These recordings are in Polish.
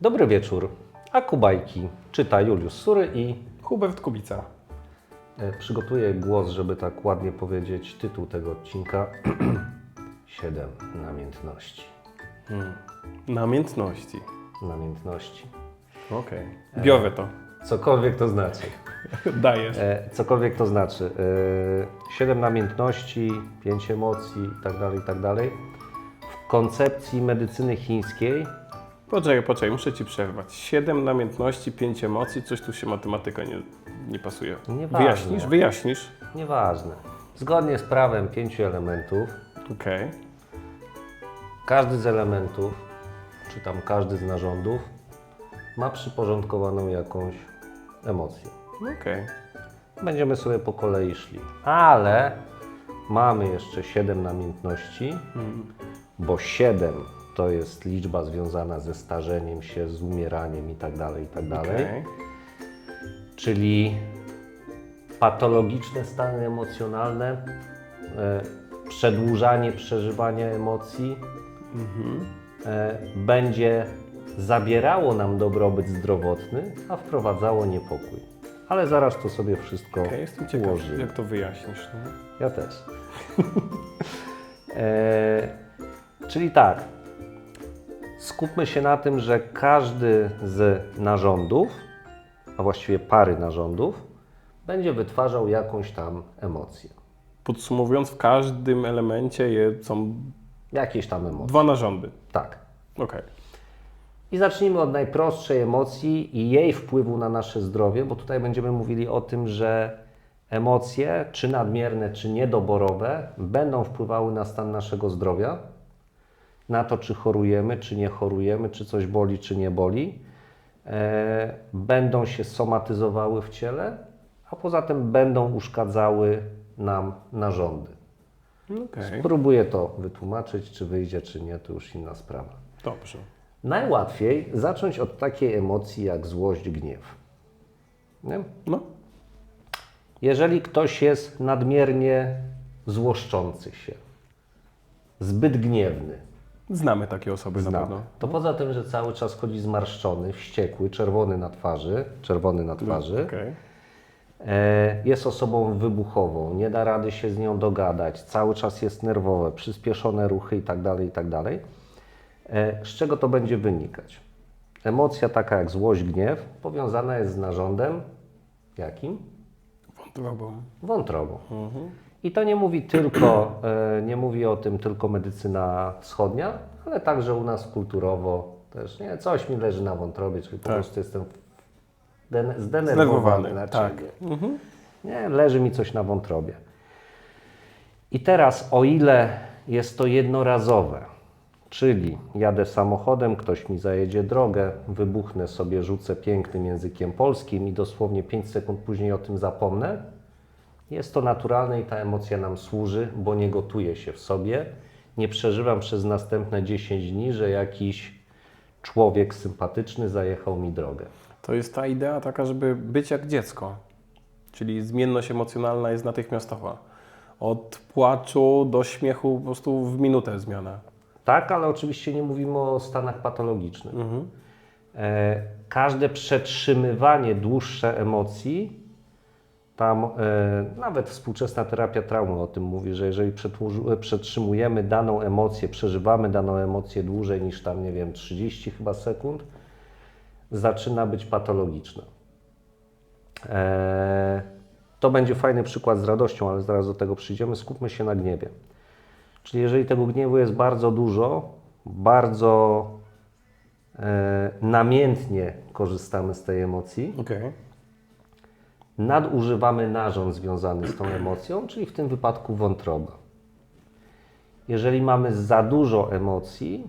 Dobry wieczór. A Kubajki czyta Juliusz Sury i Hubert Kubica. e, przygotuję głos, żeby tak ładnie powiedzieć tytuł tego odcinka. Siedem namiętności. Namiętności. Namiętności. Okej. Biorę to. Cokolwiek to znaczy. Dajesz. E, cokolwiek to znaczy. E, siedem namiętności, pięć emocji itd., itd. W koncepcji medycyny chińskiej Poczekaj, poczekaj, muszę Ci przerwać. Siedem namiętności, pięć emocji, coś tu się matematyka nie, nie pasuje. Nieważne. Wyjaśnisz? Wyjaśnisz? Nieważne. Zgodnie z prawem pięciu elementów, Okej. każdy z elementów, czy tam każdy z narządów, ma przyporządkowaną jakąś emocję. Okej. Będziemy sobie po kolei szli. Ale mamy jeszcze 7 namiętności, bo 7 to jest liczba związana ze starzeniem się, z umieraniem itd. itd. Okej. czyli patologiczne stany emocjonalne, e, przedłużanie przeżywania emocji e, będzie zabierało nam dobrobyt zdrowotny, a wprowadzało niepokój. Ale zaraz to sobie wszystko Okej, jestem ciekaw, ułożymy. jak to wyjaśnisz. No? Ja też. e, czyli tak, skupmy się na tym, że każdy z narządów, a właściwie pary narządów, będzie wytwarzał jakąś tam emocję. Podsumowując, w każdym elemencie są Jakieś tam emocje. dwa narządy. Tak. Okej. I zacznijmy od najprostszej emocji i jej wpływu na nasze zdrowie, bo tutaj będziemy mówili o tym, że emocje, czy nadmierne, czy niedoborowe, będą wpływały na stan naszego zdrowia, na to, czy chorujemy, czy nie chorujemy, czy coś boli, czy nie boli. E, będą się somatyzowały w ciele, a poza tym będą uszkadzały nam narządy. Okej. Próbuję to wytłumaczyć, czy wyjdzie, czy nie, to już inna sprawa. Dobrze. Najłatwiej zacząć od takiej emocji jak złość, gniew. Nie? No. Jeżeli ktoś jest nadmiernie złoszczący się, zbyt gniewny, Znamy takie osoby na pewno. to poza tym, że cały czas chodzi zmarszczony, wściekły, czerwony na twarzy, czerwony na twarzy, Okej. e, jest osobą wybuchową, nie da rady się z nią dogadać, cały czas jest nerwowe, przyspieszone ruchy itd., itd. E, Z czego to będzie wynikać? Emocja taka jak złość, gniew powiązana jest z narządem jakim? Wątrobą. Wątrobą. I to nie mówi tylko, e, nie mówi o tym tylko medycyna wschodnia, ale także u nas kulturowo też, nie? Coś mi leży na wątrobie, czyli po Tak. prostu jestem den- zdenerwowany. Na tak. ciebie. Nie, leży mi coś na wątrobie. I teraz, o ile jest to jednorazowe, czyli jadę samochodem, ktoś mi zajedzie drogę, wybuchnę sobie, rzucę pięknym językiem polskim i dosłownie 5 sekund później o tym zapomnę, jest to naturalne i ta emocja nam służy, bo nie gotuje się w sobie. Nie przeżywam przez następne 10 dni, że jakiś człowiek sympatyczny zajechał mi drogę. To jest ta idea taka, żeby być jak dziecko. Czyli zmienność emocjonalna jest natychmiastowa. Od płaczu do śmiechu po prostu w minutę zmiana. Tak, ale oczywiście nie mówimy o stanach patologicznych. E, każde przetrzymywanie dłuższe emocji, tam e, nawet współczesna terapia traumy o tym mówi, że jeżeli przetrzymujemy daną emocję, przeżywamy daną emocję dłużej niż tam, nie wiem, 30 chyba sekund, zaczyna być patologiczna. E, to będzie fajny przykład z radością, ale zaraz do tego przyjdziemy. Skupmy się na gniewie. Czyli jeżeli tego gniewu jest bardzo dużo, bardzo e, namiętnie korzystamy z tej emocji, Okej. Nadużywamy narząd związany z tą emocją, czyli w tym wypadku wątroba. Jeżeli mamy za dużo emocji,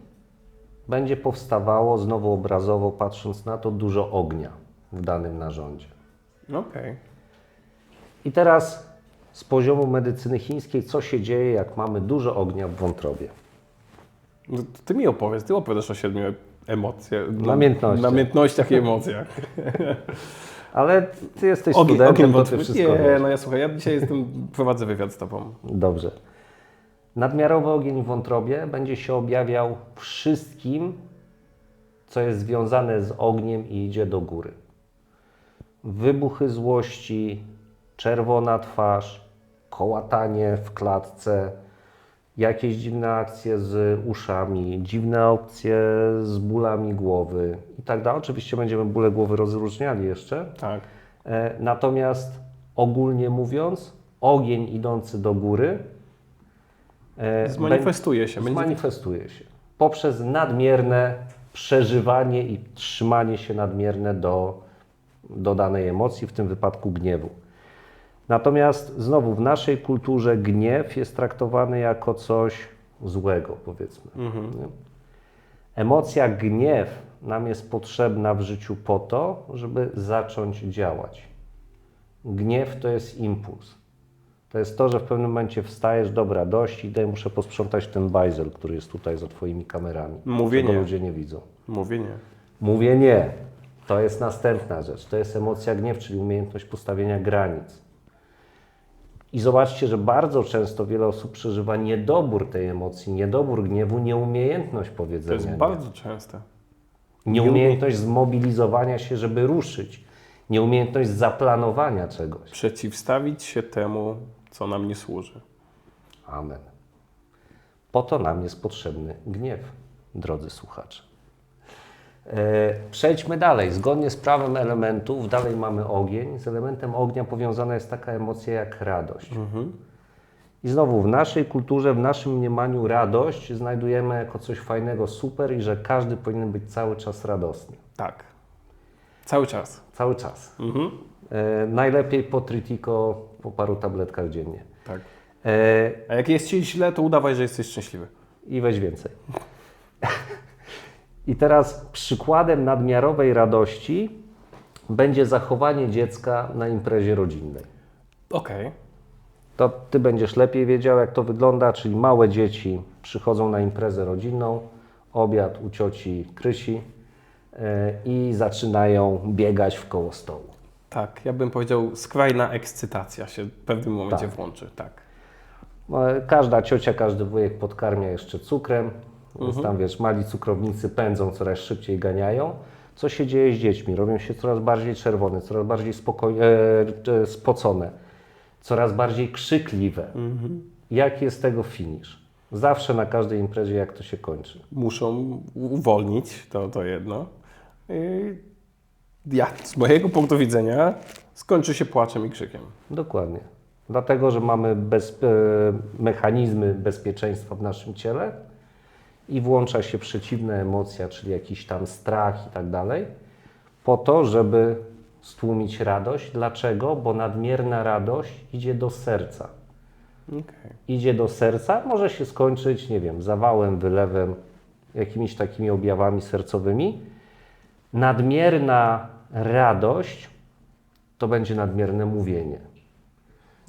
będzie powstawało, znowu obrazowo patrząc na to, dużo ognia w danym narządzie. Okej. I teraz z poziomu medycyny chińskiej, co się dzieje, jak mamy dużo ognia w wątrobie? No, ty mi opowiedz, ty opowiadasz o siedmiu emocjach. Namiętnościach. Namiętnościach i emocjach. Ale ty jesteś Ogień, studentem, ogień to ty wszystko Nie, wiesz. no ja słuchaj, ja dzisiaj jestem, prowadzę wywiad z tobą. Dobrze. Nadmiarowy ogień w wątrobie będzie się objawiał wszystkim, co jest związane z ogniem i idzie do góry. Wybuchy złości, czerwona twarz, kołatanie w klatce, jakieś dziwne akcje z uszami, dziwne opcje z bólami głowy i tak dalej. Oczywiście będziemy bóle głowy rozróżniali jeszcze. Tak. E, Natomiast ogólnie mówiąc, ogień idący do góry e, Zmanifestuje się. zmanifestuje się poprzez nadmierne przeżywanie i trzymanie się nadmierne do, do danej emocji, w tym wypadku gniewu. Natomiast znowu w naszej kulturze gniew jest traktowany jako coś złego, powiedzmy. nie? Emocja gniew nam jest potrzebna w życiu po to, żeby zacząć działać. Gniew to jest impuls. To jest to, że w pewnym momencie wstajesz, dobra, dość, idę, muszę posprzątać ten bajzel, który jest tutaj za twoimi kamerami. Mówię nie. ludzie nie widzą. Mówię nie. Mówię nie. To jest następna rzecz. To jest emocja gniew, czyli umiejętność postawienia granic. I zobaczcie, że bardzo często wiele osób przeżywa niedobór tej emocji, niedobór gniewu, nieumiejętność To powiedzenia. jest nie. bardzo częste. Nieumiejętność zmobilizowania się, żeby ruszyć. Nieumiejętność zaplanowania czegoś. Przeciwstawić się temu, co nam nie służy. Amen. Po to nam jest potrzebny gniew, drodzy słuchacze. E, Przejdźmy dalej. Zgodnie z prawem elementów, dalej mamy ogień. Z elementem ognia powiązana jest taka emocja jak radość. I znowu w naszej kulturze, w naszym mniemaniu radość znajdujemy jako coś fajnego, super i że każdy powinien być cały czas radosny. Tak. Cały czas. Cały czas. Mhm. E, najlepiej po tritiko, po paru tabletkach dziennie. Tak. E, A jak jest ci źle, to udawaj, że jesteś szczęśliwy. i weź więcej. I teraz przykładem nadmiarowej radości będzie zachowanie dziecka na imprezie rodzinnej. Okej. To ty będziesz lepiej wiedział, jak to wygląda, czyli małe dzieci przychodzą na imprezę rodzinną, obiad u cioci Krysi e, i zaczynają biegać w koło stołu. Tak, ja bym powiedział, skrajna ekscytacja się w pewnym momencie Tak. włączy. Tak. E, Każda ciocia, każdy wujek podkarmia jeszcze cukrem, więc tam wiesz, mali cukrownicy pędzą, coraz szybciej ganiają. Co się dzieje z dziećmi? Robią się coraz bardziej czerwone, coraz bardziej spokoj- e, e, spocone, coraz bardziej krzykliwe. Jaki jest tego finisz? Zawsze na każdej imprezie, jak to się kończy. Muszą uwolnić to, to jedno. Ja, z mojego punktu widzenia, skończy się płaczem i krzykiem. Dokładnie. Dlatego, że mamy bez, e, mechanizmy bezpieczeństwa w naszym ciele i włącza się przeciwna emocja, czyli jakiś tam strach i tak dalej, po to, żeby stłumić radość. Dlaczego? Bo nadmierna radość idzie do serca. Okej. Idzie do serca, może się skończyć, nie wiem, zawałem, wylewem, jakimiś takimi objawami sercowymi. Nadmierna radość to będzie nadmierne mówienie.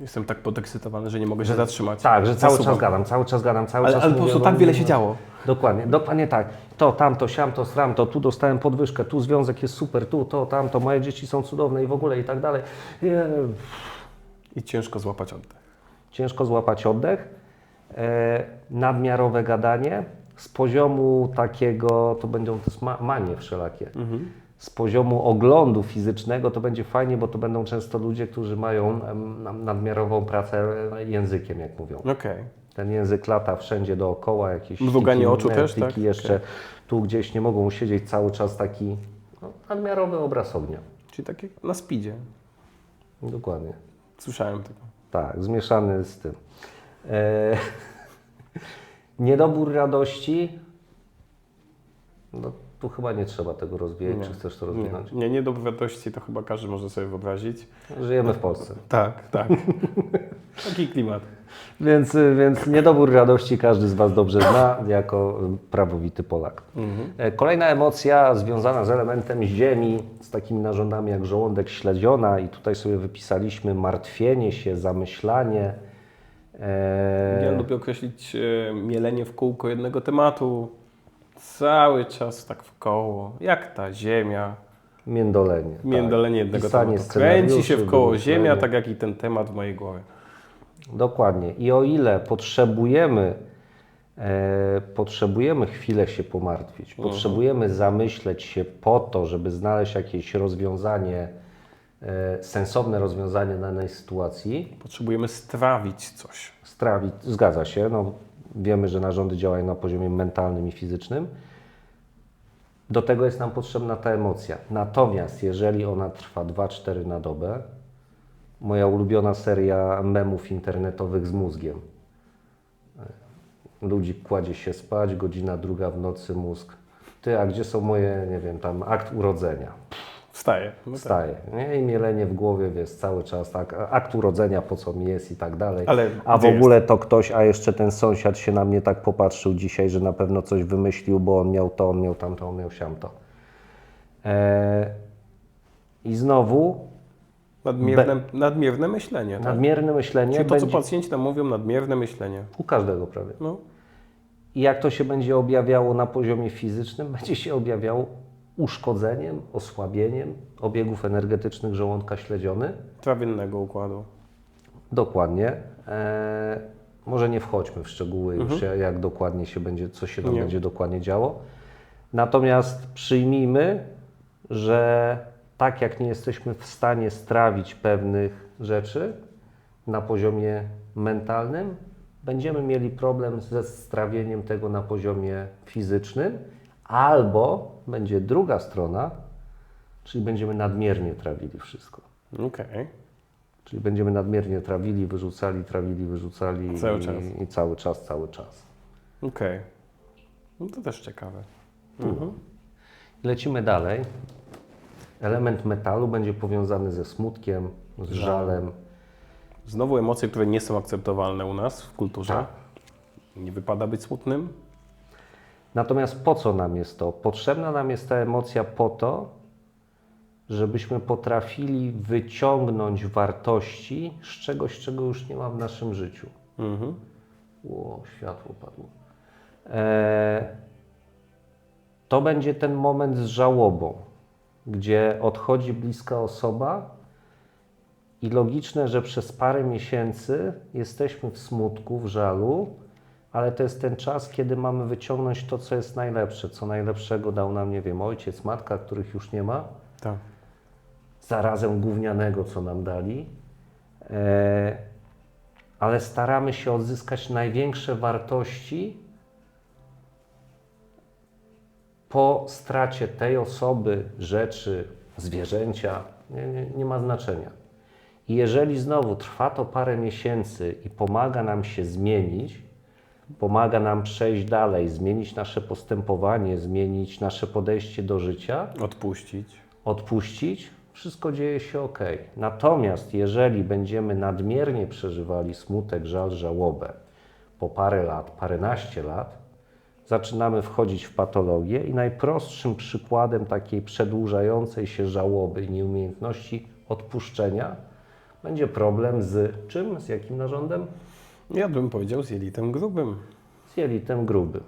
Jestem tak podekscytowany, że nie mogę się zatrzymać. Tak, że cały Zasuwam. czas gadam, cały czas gadam, cały Ale, czas ale po mówię, prostu tak wiele się działo. Dokładnie, dokładnie tak. To, tamto, siamto, sramto, tu dostałem podwyżkę, tu związek jest super, tu, to, tamto, moje dzieci są cudowne i w ogóle i tak dalej. I ciężko złapać oddech. Ciężko złapać oddech. E, nadmiarowe gadanie z poziomu takiego, to będą to jest ma, manie wszelakie. Z poziomu oglądu fizycznego to będzie fajnie, bo to będą często ludzie, którzy mają nadmiarową pracę językiem, jak mówią. Okej. Ten język lata wszędzie dookoła, jakieś Mruganie oczu też, tiki tak? jeszcze Okej. tu gdzieś nie mogą siedzieć cały czas taki no, nadmiarowy obraz ognia. Czyli tak jak na speedzie. Dokładnie. Słyszałem tego. Tak, zmieszany z tym. E, niedobór radości. No, tu chyba nie trzeba tego rozwijać, czy chcesz to rozwinąć? Nie, nie, nie do wiadomości to chyba każdy może sobie wyobrazić. Żyjemy w Polsce. Tak, tak. Taki klimat. Więc, więc niedobór radości każdy z Was dobrze zna jako prawowity Polak. E, Kolejna emocja związana z elementem ziemi, z takimi narządami jak żołądek śledziona i tutaj sobie wypisaliśmy martwienie się, zamyślanie. E, Ja lubię określić e, mielenie w kółko jednego tematu. Cały czas tak w koło. Jak ta ziemia. Międolenie. Międolenie tak. jednego Pisanie tematu. Kręci się w koło ziemia, tak jak i ten temat w mojej głowie. Dokładnie. I o ile potrzebujemy E, potrzebujemy chwilę się pomartwić, potrzebujemy zamyśleć się po to, żeby znaleźć jakieś rozwiązanie, e, sensowne rozwiązanie danej sytuacji, Potrzebujemy strawić coś. strawić, zgadza się, no, wiemy, że narządy działają na poziomie mentalnym i fizycznym. Do tego jest nam potrzebna ta emocja. Natomiast jeżeli ona trwa 2-4 na dobę, moja ulubiona seria memów internetowych z mózgiem. Ludzi kładzie się spać, godzina druga w nocy mózg. Ty, a gdzie są moje, nie wiem, tam akt urodzenia? Wstaje. No tak. Wstaje. Nie? I mielenie w głowie, wiesz, cały czas, tak, akt urodzenia, po co mi jest i tak dalej. Ale a w ogóle to ktoś, a jeszcze ten sąsiad się na mnie tak popatrzył dzisiaj, że na pewno coś wymyślił, bo on miał to, on miał tamto, on miał siamto. E, I znowu Nadmierne, nadmierne myślenie. Tak? nadmierne myślenie Czyli to, będzie co pacjenci nam mówią, nadmierne myślenie. u każdego prawie. No, I jak to się będzie objawiało na poziomie fizycznym? Będzie się objawiało uszkodzeniem, osłabieniem obiegów energetycznych żołądka śledziony. trawiennego układu. Dokładnie. E, może nie wchodźmy w szczegóły już, jak dokładnie się będzie, co się tam Nie. będzie dokładnie działo. Natomiast przyjmijmy, że tak jak nie jesteśmy w stanie strawić pewnych rzeczy na poziomie mentalnym, będziemy mieli problem ze strawieniem tego na poziomie fizycznym, albo będzie druga strona, czyli będziemy nadmiernie trawili wszystko. Okej. Czyli będziemy nadmiernie trawili, wyrzucali, trawili, wyrzucali Cały i, czas. i cały czas, cały czas. Okej. No to też ciekawe. Lecimy dalej. Element metalu będzie powiązany ze smutkiem, z żalem. Znowu emocje, które nie są akceptowalne u nas w kulturze. Tak. Nie wypada być smutnym. Natomiast po co nam jest to? Potrzebna nam jest ta emocja po to, żebyśmy potrafili wyciągnąć wartości z czegoś, czego już nie ma w naszym życiu. Mhm. O, światło padło. E, to będzie ten moment z żałobą, gdzie odchodzi bliska osoba i logiczne, że przez parę miesięcy jesteśmy w smutku, w żalu, ale to jest ten czas, kiedy mamy wyciągnąć to, co jest najlepsze, co najlepszego dał nam, nie wiem, ojciec, matka, których już nie ma, Tak. zarazem gównianego, co nam dali, e, ale staramy się odzyskać największe wartości po stracie tej osoby, rzeczy, zwierzęcia, nie, nie, nie ma znaczenia. I jeżeli znowu trwa to parę miesięcy i pomaga nam się zmienić, pomaga nam przejść dalej, zmienić nasze postępowanie, zmienić nasze podejście do życia, Odpuścić. odpuścić, wszystko dzieje się ok. Natomiast jeżeli będziemy nadmiernie przeżywali smutek, żal, żałobę po parę lat, paręnaście lat, zaczynamy wchodzić w patologię i najprostszym przykładem takiej przedłużającej się żałoby i nieumiejętności odpuszczenia będzie problem z czym? Z jakim narządem? Ja bym powiedział z jelitem grubym. Z jelitem grubym.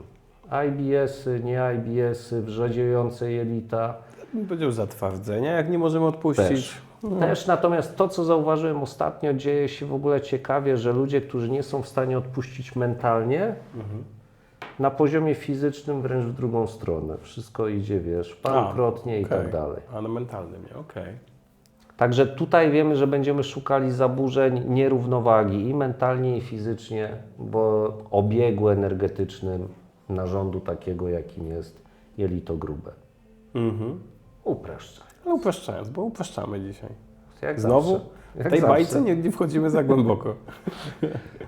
IBS-y, nie IBS-y, wrzedziejące jelita, Ja bym powiedział zatwardzenia, jak nie możemy odpuścić. Też. Też natomiast to, co zauważyłem ostatnio, dzieje się w ogóle ciekawie, że ludzie, którzy nie są w stanie odpuścić mentalnie, na poziomie fizycznym wręcz w drugą stronę. Wszystko idzie, wiesz, parokrotnie i okej. tak dalej. A na mentalnym, nie? Okej. Także tutaj wiemy, że będziemy szukali zaburzeń nierównowagi i mentalnie, i fizycznie, bo obiegu energetycznym narządu takiego, jakim jest jelito grube. Mhm. Upraszczaj. No upraszczając, bo upraszczamy dzisiaj. Jak Znowu? zawsze. W tej zawsze. bajce nie, nie wchodzimy za głęboko.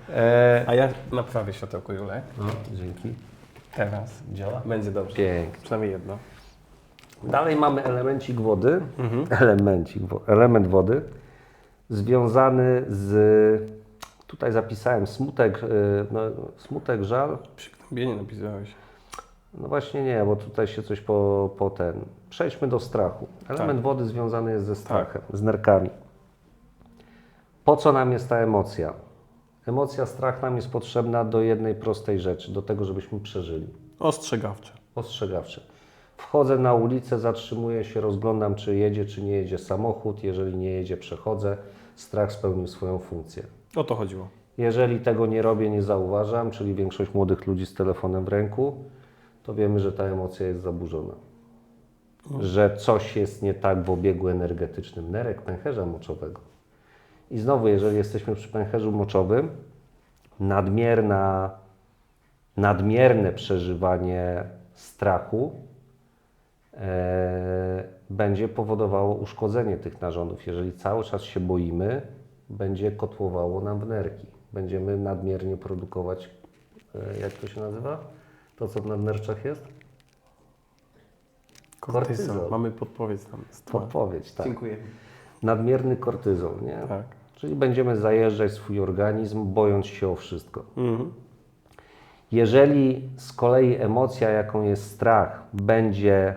E, A ja naprawię światełko, Julek. no, dzięki. Teraz. Działa? Będzie dobrze. Pięknie. Przynajmniej jedno. Dalej mamy elemencik wody, elemencik, wo- element wody związany z, tutaj zapisałem smutek, y, no, smutek, żal, Przygnębienie napisałeś. no właśnie nie, bo tutaj się coś po, po ten, przejdźmy do strachu. Element wody związany jest ze strachem, z nerkami. Po co nam jest ta emocja? Emocja, strach nam jest potrzebna do jednej prostej rzeczy, do tego, żebyśmy przeżyli. Ostrzegawcze. ostrzegawcze. Wchodzę na ulicę, zatrzymuję się, rozglądam, czy jedzie, czy nie jedzie samochód. Jeżeli nie jedzie, przechodzę. Strach spełnił swoją funkcję. O to chodziło. Jeżeli tego nie robię, nie zauważam, czyli większość młodych ludzi z telefonem w ręku, to wiemy, że ta emocja jest zaburzona. Że coś jest nie tak w obiegu energetycznym nerek pęcherza moczowego. I znowu, jeżeli jesteśmy przy pęcherzu moczowym, nadmierna, nadmierne przeżywanie strachu będzie powodowało uszkodzenie tych narządów. Jeżeli cały czas się boimy, będzie kotłowało nam w nerki. Będziemy nadmiernie produkować, e, jak to się nazywa? To, co w nadnerczach jest? Kortyzol. Kortyzol. Mamy podpowiedź tam. Podpowiedź, tak. Dziękuję. Nadmierny kortyzol, nie? Tak. Czyli będziemy zajeżdżać swój organizm, bojąc się o wszystko. Mhm. Jeżeli z kolei emocja, jaką jest strach, będzie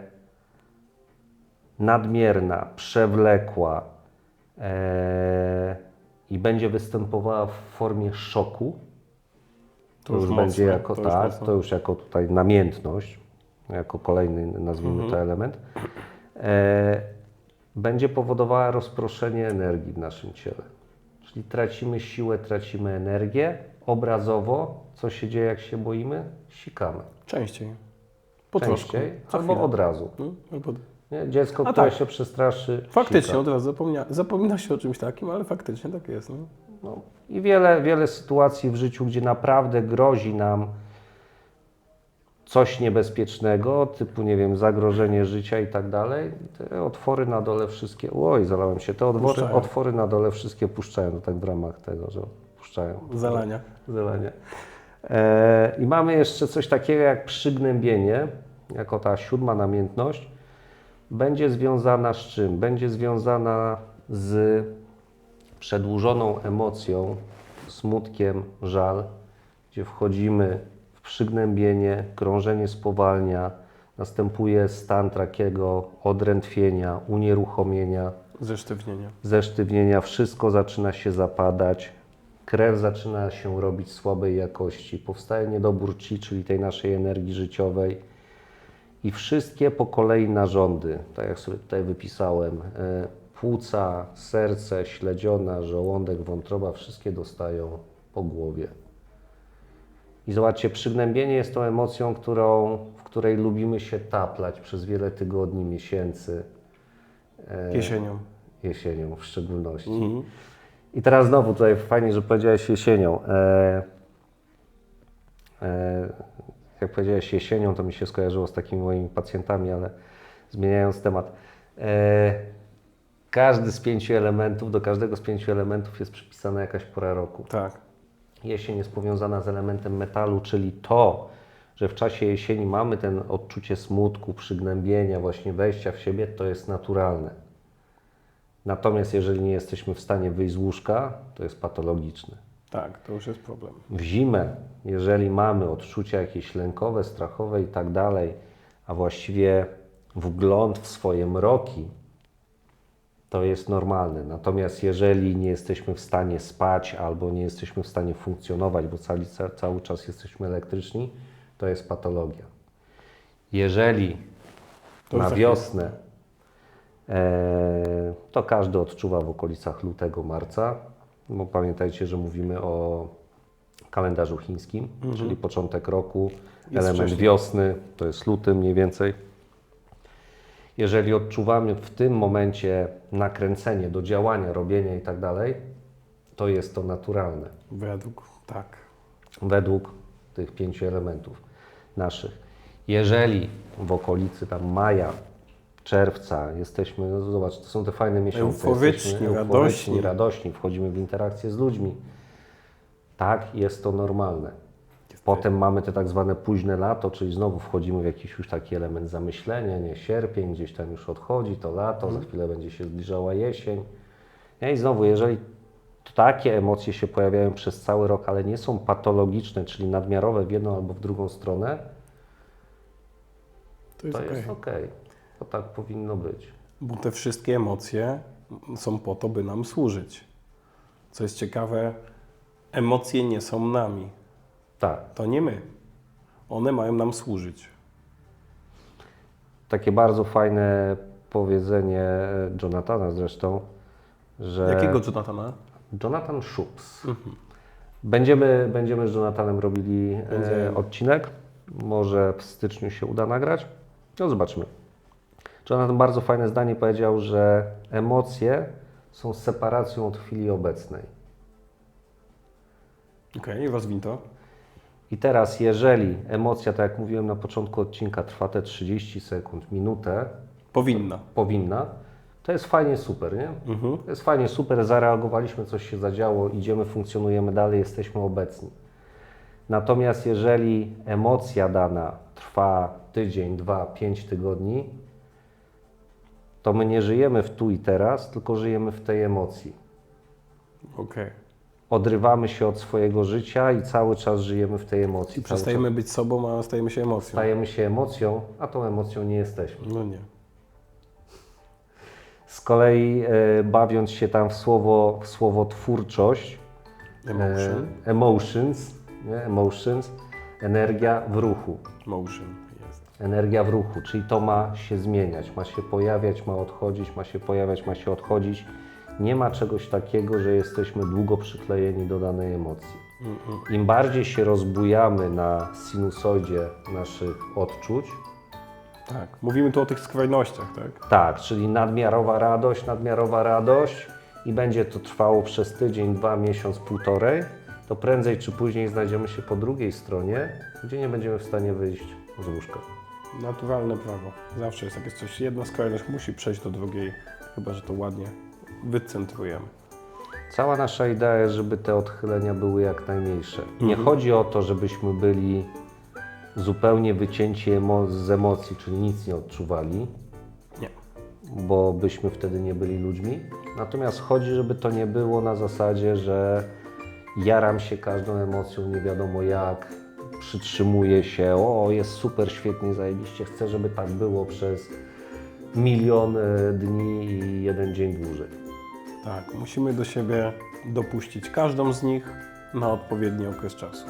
nadmierna, przewlekła e, i będzie występowała w formie szoku, to, już już mocno, będzie jako to już tak, mocno. to już jako tutaj namiętność, jako kolejny nazwijmy Mhm. to element, e, będzie powodowała rozproszenie energii w naszym ciele. Czyli tracimy siłę, tracimy energię. Obrazowo, co się dzieje, jak się boimy? Sikamy. Częściej. Po. Częściej, albo chwilę. od razu. No, albo... Nie? Dziecko, A które tak. się przestraszy, Faktycznie, sika. od razu zapomina, zapomina się o czymś takim, ale faktycznie tak jest. No. No. I wiele, wiele sytuacji w życiu, gdzie naprawdę grozi nam coś niebezpiecznego, typu, nie wiem, zagrożenie życia i tak dalej, te otwory na dole wszystkie, oj, zalałem się, te otwory, Puszczają. otwory na dole wszystkie puszczają, to tak w ramach tego, że puszczają. Zalania. Zalanie. E, I mamy jeszcze coś takiego jak przygnębienie, jako ta siódma namiętność, będzie związana z czym? Będzie związana z przedłużoną emocją, smutkiem, żal, gdzie wchodzimy w przygnębienie, krążenie spowalnia, następuje stan takiego odrętwienia, unieruchomienia, Zesztywnienia. zesztywnienia, wszystko zaczyna się zapadać, krew zaczyna się robić słabej jakości, powstaje niedobór chi, czyli tej naszej energii życiowej i wszystkie po kolei narządy, tak jak sobie tutaj wypisałem, e, płuca, serce, śledziona, żołądek, wątroba, wszystkie dostają po głowie. I zobaczcie, przygnębienie jest tą emocją, którą, w której lubimy się taplać przez wiele tygodni, miesięcy. E, Jesienią. jesienią w szczególności. Mhm. I teraz znowu tutaj fajnie, że powiedziałeś jesienią. E, e, jak powiedziałeś jesienią, to mi się skojarzyło z takimi moimi pacjentami, ale zmieniając temat. E, każdy z pięciu elementów, do każdego z pięciu elementów jest przypisana jakaś pora roku. Tak. Jesień jest powiązana z elementem metalu, czyli to, że w czasie jesieni mamy ten odczucie smutku, przygnębienia, właśnie wejścia w siebie, to jest naturalne. Natomiast jeżeli nie jesteśmy w stanie wyjść z łóżka, to jest patologiczne. Tak, to już jest problem. W zimę, jeżeli mamy odczucia jakieś lękowe, strachowe i tak dalej, a właściwie wgląd w swoje mroki, to jest normalne. Natomiast jeżeli nie jesteśmy w stanie spać albo nie jesteśmy w stanie funkcjonować, bo cały, cały czas jesteśmy elektryczni, to jest patologia. Jeżeli To na tak wiosnę, e, to każdy odczuwa w okolicach lutego, marca, bo pamiętajcie, że mówimy o kalendarzu chińskim, czyli początek roku, Jest element wcześniej. wiosny, to jest luty mniej więcej. Jeżeli odczuwamy w tym momencie nakręcenie do działania, robienia i tak dalej, to jest to naturalne Według, tak. według tych pięciu elementów naszych. Jeżeli w okolicy tam maja, czerwca jesteśmy, no zobacz, to są te fajne miesiące. Euforyczni, radośni. radośni, wchodzimy w interakcję z ludźmi. Tak, jest to normalne. Potem mamy te tak zwane późne lato, czyli znowu wchodzimy w jakiś już taki element zamyślenia, nie sierpień, gdzieś tam już odchodzi to lato, za chwilę będzie się zbliżała jesień. I znowu, jeżeli takie emocje się pojawiają przez cały rok, ale nie są patologiczne, czyli nadmiarowe w jedną albo w drugą stronę, To jest to jest ok. To tak powinno być. Bo te wszystkie emocje są po to, by nam służyć. Co jest ciekawe, emocje nie są nami. Tak. To nie my. One mają nam służyć. Takie bardzo fajne powiedzenie Jonathana zresztą, że... Jakiego Jonathana? Jonathan Schupps. Będziemy, będziemy z Jonathanem robili e, odcinek. Może w styczniu się uda nagrać. No zobaczmy. Jonathan bardzo fajne zdanie powiedział, że emocje są separacją od chwili obecnej. Okej, okay, rozwin to. I teraz, jeżeli emocja, tak jak mówiłem na początku odcinka, trwa te 30 sekund, minutę, Powinna. powinna, to jest fajnie super, nie? Mhm. To jest fajnie super, zareagowaliśmy, coś się zadziało, idziemy, funkcjonujemy dalej, jesteśmy obecni. Natomiast jeżeli emocja dana trwa tydzień, dwa, pięć tygodni, to my nie żyjemy w tu i teraz, tylko żyjemy w tej emocji. Okej. Odrywamy się od swojego życia i cały czas żyjemy w tej emocji. I przestajemy być sobą, a stajemy się emocją. stajemy się emocją, a tą emocją nie jesteśmy. No nie. Z kolei e, bawiąc się tam w słowo, w słowo twórczość, Emotion. E, emotions, nie? emotions, energia w ruchu. Motion. Energia w ruchu, czyli to ma się zmieniać, ma się pojawiać, ma odchodzić, ma się pojawiać, ma się odchodzić. Nie ma czegoś takiego, że jesteśmy długo przyklejeni do danej emocji. Im bardziej się rozbujamy na sinusoidzie naszych odczuć, Tak. Mówimy tu o tych skrajnościach, tak? tak, czyli nadmiarowa radość, nadmiarowa radość i będzie to trwało przez tydzień, dwa, miesiąc, półtorej, to prędzej czy później znajdziemy się po drugiej stronie, gdzie nie będziemy w stanie wyjść z łóżka. Naturalne prawo. Zawsze jest jakieś coś. Jedna skrajność musi przejść do drugiej, chyba że to ładnie wycentrujemy. Cała nasza idea jest, żeby te odchylenia były jak najmniejsze. Nie chodzi o to, żebyśmy byli zupełnie wycięci emo- z emocji, czyli nic nie odczuwali, Nie. bo byśmy wtedy nie byli ludźmi. Natomiast chodzi, żeby to nie było na zasadzie, że jaram się każdą emocją, nie wiadomo jak, przytrzymuję się, o jest super, świetnie, zajebiście, chcę, żeby tak było przez milion e, dni i jeden dzień dłużej. Tak. Musimy do siebie dopuścić każdą z nich na odpowiedni okres czasu.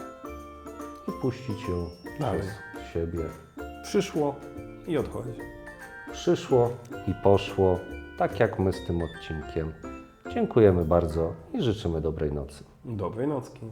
i puścić ją Dalej. przez siebie. Przyszło i odchodzi. Przyszło i poszło, tak jak my z tym odcinkiem. Dziękujemy bardzo i życzymy dobrej nocy. Dobrej nocki.